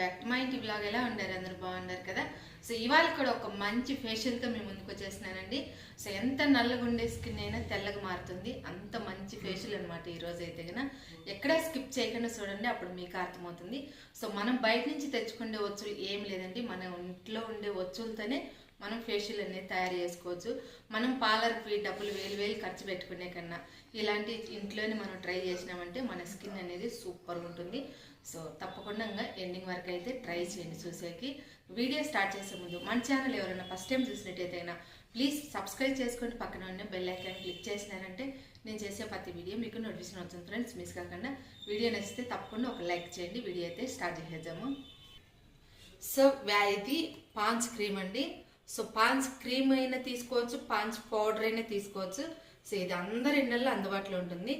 Back to మా ఇంటి blog ఎలా ఉండారు? అందరూ బాగున్నారు కదా? సో ఇవాళ కూడా ఒక మంచి ఫేషియల్తో మేము ముందుకు వచ్చేసినానండి సో ఎంత నల్లగా ఉండే స్కిన్ అయినా తెల్లగా మారుతుంది. అంత మంచి ఫేషియల్ అనమాట ఈరోజు అయితే కనుక ఎక్కడా స్కిప్ చేయకుండా చూడండి అప్పుడు మీకు అర్థమవుతుంది. సో మనం బయట నుంచి తెచ్చుకునే వచ్చులు ఏం లేదండి. మన ఇంట్లో ఉండే వచ్చులతోనే మనం ఫేషియల్ అనేది తయారు చేసుకోవచ్చు. మనం పార్లర్కి డబ్బులు వేలు వేలు ఖర్చు పెట్టుకునే కన్నా ఇలాంటి ఇంట్లోనే మనం ట్రై చేసినామంటే మన స్కిన్ అనేది సూపర్ ఉంటుంది. సో తప్పకుండా ఎండింగ్ వరకు అయితే ట్రై చేయండి చూసేకి. వీడియో స్టార్ట్ చేసే ముందు మన ఛానల్ ఎవరైనా ఫస్ట్ టైం చూసినట్టయితే ప్లీజ్ సబ్స్క్రైబ్ చేసుకొని పక్కన ఉన్న బెల్ ఐకాన్ క్లిక్ చేసినారంటే నేను చేసే ప్రతి వీడియో మీకు నోటిఫికేషన్ వస్తుంది. ఫ్రెండ్స్ మిస్ కాకుండా వీడియో నచ్చితే తప్పకుండా ఒక లైక్ చేయండి. వీడియో అయితే స్టార్ట్ చేసేద్దాము. సో వ్యా- ఇది పాన్స్ క్రీమ్ అండి. సో పాన్స్ క్రీమ్ అయినా తీసుకోవచ్చు పాన్స్ పౌడర్ అయినా తీసుకోవచ్చు. సో ఇది అందరి ఇండల్లో అందుబాటులో ఉంటుంది.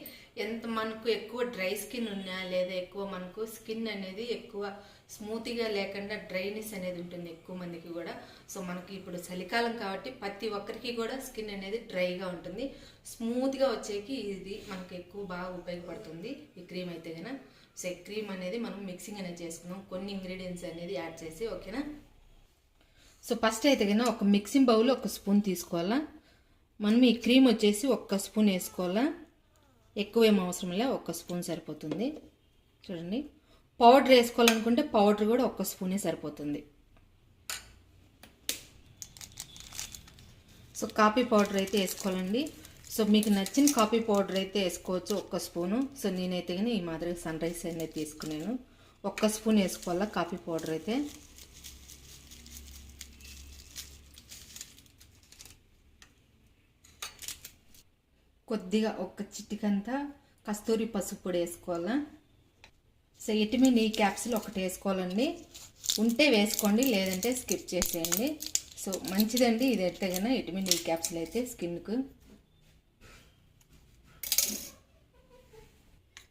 ఎంత మనకు ఎక్కువ డ్రై స్కిన్ ఉన్నా లేదా ఎక్కువ మనకు స్కిన్ అనేది ఎక్కువ స్మూత్గా లేకుండా డ్రైనెస్ అనేది ఉంటుంది ఎక్కువ మందికి కూడా. సో మనకి ఇప్పుడు చలికాలం కాబట్టి ప్రతి ఒక్కరికి కూడా స్కిన్ అనేది డ్రైగా ఉంటుంది. స్మూత్గా వచ్చేకి ఇది మనకు ఎక్కువ బాగా ఉపయోగపడుతుంది ఈ క్రీమ్ అయితే కనుక సో ఈ క్రీమ్ అనేది మనం మిక్సింగ్ అనేది చేసుకున్నాం. కొన్ని ఇంగ్రీడియంట్స్ అనేది యాడ్ చేసి ఓకేనా? సో ఫస్ట్ అయితే కన్నా ఒక మిక్సింగ్ బౌల్ ఒక స్పూన్ తీసుకోవాలా. మనం ఈ క్రీమ్ వచ్చేసి ఒక్క స్పూన్ వేసుకోవాలా. ఎక్కువ ఏం అవసరం లే ఒక్క స్పూన్ సరిపోతుంది. చూడండి. పౌడర్ వేసుకోవాలనుకుంటే పౌడర్ కూడా ఒక్క స్పూనే సరిపోతుంది. సో కాఫీ పౌడర్ అయితే వేసుకోవాలండి. సో మీకు నచ్చిన కాఫీ పౌడర్ అయితే వేసుకోవచ్చు ఒక్క స్పూను. సో నేనైతే కానీ ఈ మాదిరిగా సన్ రైస్ అనేది తీసుకున్నాను. ఒక్క స్పూన్ వేసుకోవాలా కాఫీ పౌడర్ అయితే. కొద్దిగా ఒక చిటికంతా కస్తూరి పసుపు పొడి వేసుకోవాలా? సో ఇటమిన్ ఈ క్యాప్సిల్ ఒకటి వేసుకోవాలండి. ఉంటే వేసుకోండి లేదంటే స్కిప్ చేసేయండి. సో మంచిదండి ఇది అయితే కన్నా ఇటమిన్ ఈ క్యాప్సిల్ అయితే స్కిన్కు.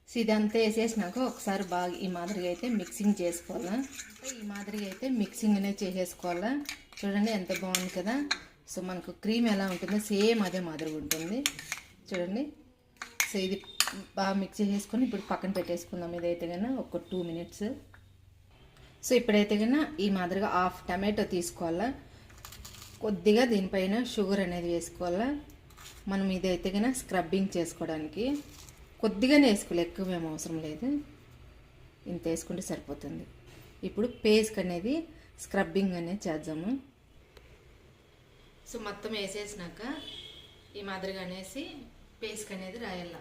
సో ఇదంతా వేసేసినాక ఒకసారి బాగా ఈ మాదిరిగా అయితే మిక్సింగ్ చేసుకోవాలా? ఈ మాదిరిగా అయితే మిక్సింగ్ అనేది చేసేసుకోవాలా? చూడండి ఎంత బాగుంది కదా. సో మనకు క్రీమ్ ఎలా ఉంటుందో సేమ్ అదే మాదిరిగా ఉంటుంది. చూడండి. సో ఇది బాగా మిక్స్ చేసుకొని ఇప్పుడు పక్కన పెట్టేసుకుందాం. ఇదైతే కన్నా ఒక టూ మినిట్స్ సో ఇప్పుడైతే కన్నా ఈ మాదిరిగా హాఫ్ టమాటో తీసుకోవాలా? కొద్దిగా దీనిపైన షుగర్ అనేది వేసుకోవాలా? మనం ఇదైతే కన్నా స్క్రబ్బింగ్ చేసుకోవడానికి. కొద్దిగానే వేసుకోవాలి. ఎక్కువ ఏం అవసరం లేదు. ఇంత వేసుకుంటే సరిపోతుంది. ఇప్పుడు పేస్ట్ అనేది స్క్రబ్బింగ్ అనేది చేద్దాము. సో మొత్తం వేసేసినాక ఈ మాదిరిగా అనేసి పేస్ట్ అనేది రాయాల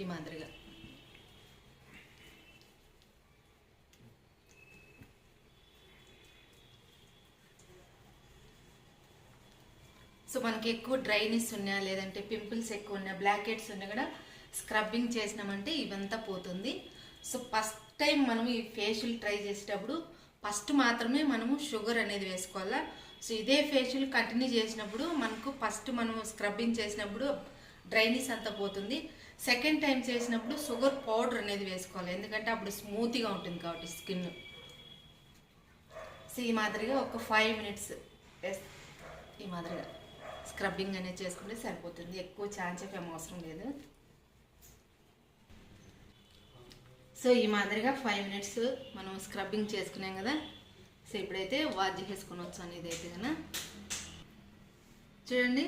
ఈ మాదిరిగా. సో మనకి ఎక్కువ డ్రైనెస్ ఉన్నా లేదంటే పింపుల్స్ ఎక్కువ ఉన్నా బ్లాక్ హెడ్స్ ఉన్నా కూడా స్క్రబ్బింగ్ చేసినామంటే ఇవంతా పోతుంది. సో ఫస్ట్ టైం మనం ఈ ఫేషియల్ ట్రై చేసేటప్పుడు ఫస్ట్ మాత్రమే మనము షుగర్ అనేది వేసుకోవాలా? సో ఇదే ఫేషియల్ కంటిన్యూ చేసినప్పుడు మనకు ఫస్ట్ మనం స్క్రబ్బింగ్ చేసినప్పుడు డ్రైనీస్ అంతా పోతుంది. సెకండ్ టైం చేసినప్పుడు షుగర్ పౌడర్ అనేది వేసుకోవాలి. ఎందుకంటే అప్పుడు స్మూత్గా ఉంటుంది కాబట్టి స్కిన్. సో ఈ మాదిరిగా ఒక ఫైవ్ మినిట్స్ ఈ మాదిరిగా స్క్రబ్బింగ్ అనేది చేసుకుంటే సరిపోతుంది. ఎక్కువ ఛాన్స్ ఏం అవసరం లేదు. సో ఈ మాదిరిగా ఫైవ్ మినిట్స్ మనం స్క్రబ్బింగ్ చేసుకున్నాం కదా. సో ఇప్పుడైతే వాష్ చేసుకొని వచ్చాను ఇదైతే కదా. చూడండి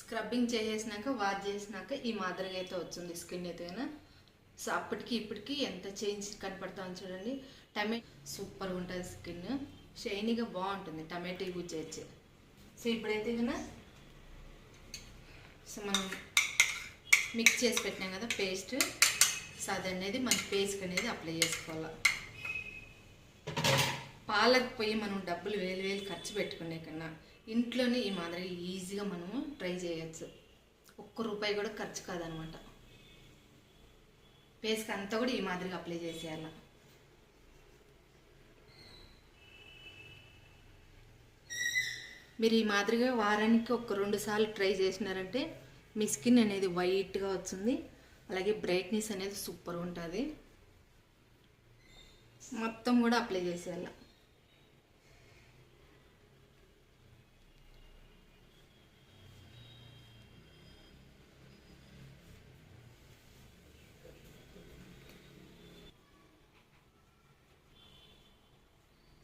స్క్రబ్బింగ్ చేసేసినాక వాష్ చేసినాక ఈ మాదిరిగా అయితే వచ్చింది స్కిన్ అయితే కదా. సో అప్పటికి ఇప్పటికి ఎంత చేంజ్ కనపడతామని చూడండి. టమాటో సూపర్గా ఉంటుంది స్కిన్ షైనీగా బాగుంటుంది టమాటో యూజ్ చేసి సో ఇప్పుడైతే కన్నా సో మనం మిక్స్ చేసి పెట్టినాం కదా పేస్ట్ సో అది అనేది మన పేస్ట్ అనేది అప్లై చేసుకోవాలి. పాలకు పోయి మనం డబ్బులు వేలు వేలు ఖర్చు పెట్టుకునే కన్నా ఇంట్లోనే ఈ మాదిరి ఈజీగా మనము ట్రై చేయొచ్చు. ఒక్క రూపాయి కూడా ఖర్చు కాదనమాట. పేస్క్ అంతా కూడా ఈ మాదిరిగా అప్లై చేసేయాల. మీరు ఈ మాదిరిగా వారానికి ఒక రెండు సార్లు ట్రై చేసినారంటే మీ స్కిన్ అనేది వైట్గా వచ్చింది అలాగే బ్రైట్నెస్ అనేది సూపర్ ఉంటుంది. మొత్తం కూడా అప్లై చేసేయాల.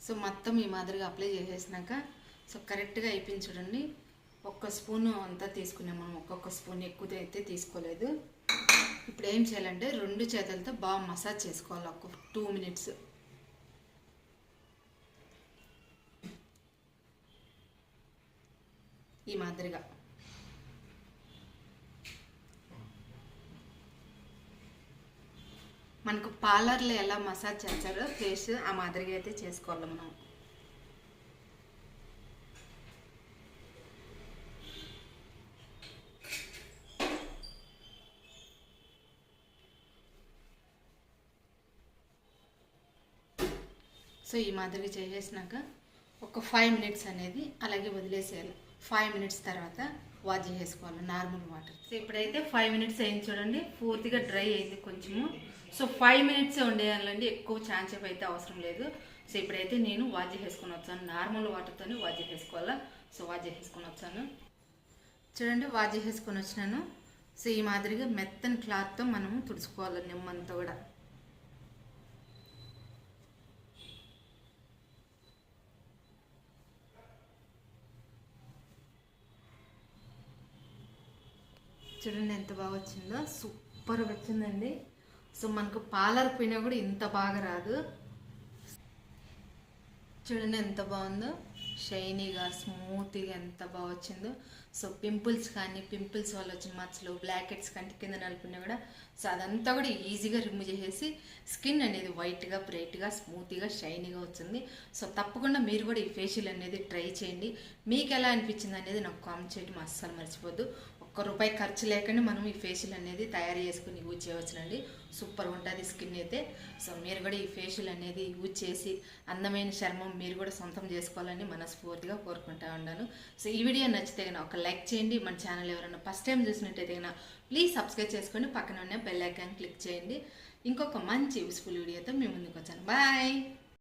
సో మొత్తం ఈ మాదిరిగా అప్లై చేసేసినాక సో కరెక్ట్గా అయిపోయింది చూడండి. ఒక్క స్పూన్ అంతా తీసుకున్నాం మనం. ఒక్కొక్క స్పూన్ ఎక్కువ అయితే తీసుకోలేదు. ఇప్పుడు ఏం చేయాలంటే రెండు చేతులతో బాగా మసాజ్ చేసుకోవాలి ఒక టూ మినిట్స్. ఈ మాదిరిగా. మనకు పార్లర్లో ఎలా మసాజ్ చేస్తారో ఫేస్ ఆ మాదిరిగా అయితే చేసుకోవాలి మనం. సో ఈ మాదిరిగా చేసేసినాక ఒక ఫైవ్ మినిట్స్ అనేది అలాగే వదిలేసేయాలి. ఫైవ్ మినిట్స్ తర్వాత వాష్ చేసుకోవాలి నార్మల్ వాటర్ సో ఇప్పుడైతే ఫైవ్ మినిట్స్ అయింది చూడండి పూర్తిగా డ్రై అయింది కొంచెము. సో ఫైవ్ మినిట్స్ ఉండేయాలండి ఎక్కువ ఛాన్స్ అయితే అవసరం లేదు. సో ఇప్పుడైతే నేను వాష్ చేసుకొని వచ్చాను నార్మల్ వాటర్తోనే వాష్ చేసుకోవాలా సో వాష్ చేసుకొని వచ్చాను. చూడండి వాష్ చేసుకొని వచ్చినాను. సో ఈ మాదిరిగా మెత్తని క్లాత్తో మనము తుడుచుకోవాలి నిమ్మంతా కూడా. చూడండి ఎంత బాగా వచ్చిందో. సూపర్ వచ్చిందండి. సో మనకు పాలర్ పోయినా కూడా ఇంత బాగా రాదు. చూడండి ఎంత బాగుందో. షైనీగా స్మూత్గా ఎంత బాగా వచ్చిందో. సో పింపుల్స్ కానీ పింపుల్స్ వల్ల వచ్చిన మచ్చలు బ్లాకెట్స్ కంటే కంటి కింద నలుపున్నా కూడా. సో అదంతా కూడా ఈజీగా రిమూవ్ చేసేసి స్కిన్ అనేది వైట్గా బ్రైట్గా స్మూత్గా షైనీగా వచ్చింది. సో తప్పకుండా మీరు కూడా ఈ ఫేషియల్ అనేది ట్రై చేయండి. మీకు ఎలా అనిపించింది అనేది నాకు కామెంట్ చేయడం అస్సలు మర్చిపోద్దు. ఒక్క రూపాయి ఖర్చు లేకుండా మనం ఈ ఫేషియల్ అనేది తయారు చేసుకుని యూజ్ చేయవచ్చునండి. సూపర్ ఉంటుంది స్కిన్ అయితే. సో మీరు కూడా ఈ ఫేషియల్ అనేది యూజ్ చేసి అందమైన చర్మం మీరు కూడా సొంతం చేసుకోవాలని మనస్ఫూర్తిగా కోరుకుంటా ఉన్నాను. సో ఈ వీడియో నచ్చితే కన్నా ఒక లైక్ చేయండి. మన ఛానల్ ఎవరైనా ఫస్ట్ టైం చూసినట్టయితే కన్నా ప్లీజ్ సబ్స్క్రైబ్ చేసుకొని పక్కన ఉన్న బెల్ ఐకాన్ క్లిక్ చేయండి. ఇంకొక మంచి యూస్ఫుల్ వీడియోతో మేము ముందుకు వచ్చాను. బాయ్